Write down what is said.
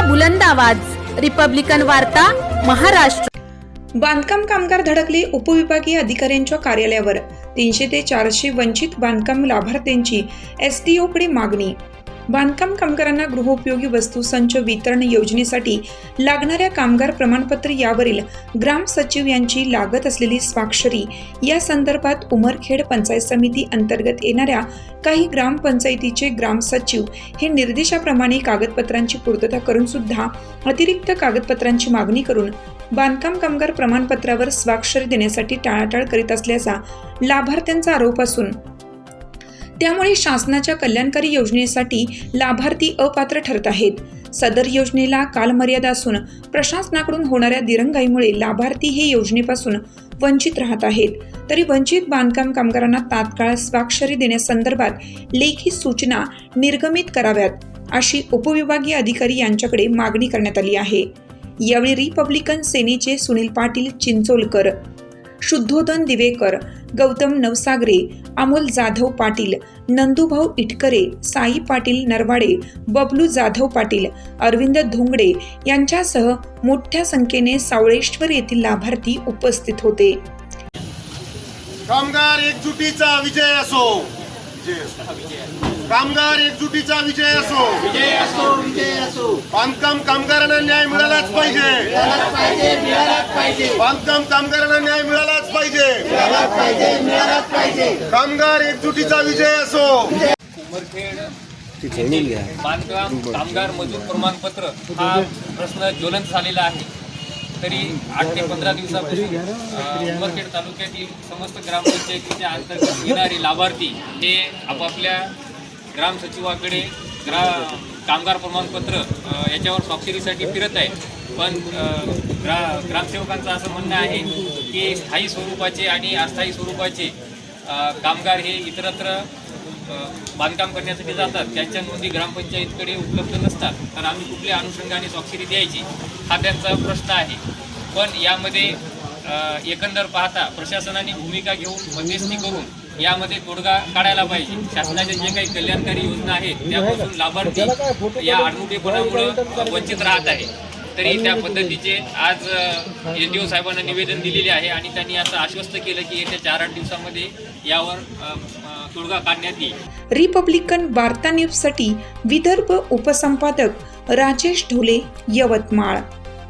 लोकशाहीचा बुलंद आवाज. रिपब्लिकन वार्ता महाराष्ट्र. बांधकाम कामगार धडकले उपविभागीय अधिकाऱ्यांच्या कार्यालयावर. तीनशे ते चारशे वंचित बांधकाम लाभार्थ्यांची एसटीओकडे मागणी. बांधकाम कामगारांना गृहोपयोगी वस्तू संच वितरण योजनेसाठी लागणाऱ्या कामगार प्रमाणपत्र यावरील ग्राम सचिव यांची लागत असलेली स्वाक्षरी. या संदर्भात उमरखेड पंचायत समिती अंतर्गत येणाऱ्या काही ग्रामपंचायतीचे ग्राम सचिव हे निर्देशाप्रमाणे कागदपत्रांची पूर्तता करून सुद्धा अतिरिक्त कागदपत्रांची मागणी करून बांधकाम कामगार प्रमाणपत्रावर स्वाक्षरी देण्यासाठी टाळाटाळ करीत असल्याचा लाभार्थ्यांचा आरोप असून त्यामुळे शासनाच्या कल्याणकारी योजनेसाठी लाभार्थी अपात्र ठरत आहेत. सदर योजनेला कालमर्यादा असून प्रशासनाकडून होणाऱ्या दिरंगाईमुळे लाभार्थी हे योजनेपासून वंचित राहत आहेत. तरी वंचित बांधकाम कामगारांना तात्काळ स्वाक्षरी देण्यासंदर्भात लेखी सूचना निर्गमित कराव्यात अशी उपविभागीय अधिकारी यांच्याकडे मागणी करण्यात आली आहे. यावेळी रिपब्लिकन सेनेचे सुनील पाटील चिंचोलकर शुद्धोदन दिवेकर गौतम नवसागरे अमोल जाधव पाटील नंदुभाऊ इटकरे साई पाटील नरवाडे बबलू जाधव पाटील अरविंद धोंगडे यांच्यासह मोठ्या संख्येने सावळेश्वर येथील लाभार्थी उपस्थित होते. कामगार एकजुटीचा विजय असो. कामगार एकजुटीचा विजय असो. विजय असो विजय असो. बांधकाम कामगारांना न्याय मिळालाच पाहिजे. मिळालाच पाहिजे मिळालाच पाहिजे. बांधकाम कामगारांना न्याय मिळालाच पाहिजे. मिळालाच पाहिजे मिळालाच पाहिजे. कामगार एकजुटीचा विजय असो. बांधकाम कामगार मजूर प्रमाणपत्र हा प्रश्न ज्वलंत झालेला आहे. तरी आठ ते पंधरा दिवसापासून उमरखेड तालुक्यातील समस्त ग्रामपंचायतीच्या अंतर्गत येणारे लाभार्थी हे आपापल्या ग्राम सचिवाकडे ग्रा कामगार प्रमाणपत्र याच्यावर स्वाक्षरीसाठी फिरत आहे. पण ग्रा ग्रामसेवकांचं असं म्हणणं आहे की स्थायी स्वरूपाचे आणि अस्थायी स्वरूपाचे कामगार हे इतरत्र बांधकाम करण्यासाठी जातात. त्यांच्या नोंदी ग्रामपंचायतकडे उपलब्ध नसतात. तर आम्ही कुठल्या अनुषंगाने स्वाक्षरी द्यायची? हा त्यांचा प्रश्न आहे. पण यामध्ये एकंदर पाहता प्रशासनाने भूमिका घेऊन मध्यस्थी करून यामध्ये तोडगा काढायला पाहिजे. शासनाच्या जे काही कल्याणकारी योजना आहेत त्यापासून लाभार्थी या आडमुठेपणामुळे वंचित राहत आहे. तरी त्या पद्धतीचे आज एन डी ओ साहेबांना निवेदन दिलेले आहे आणि त्यांनी असं आश्वस्त केलं की येत्या चार आठ दिवसामध्ये यावर तोडगा काढण्यात येईल. रिपब्लिकन वार्ता न्यूजसाठी विदर्भ उपसंपादक राजेश ढोले यवतमाळ.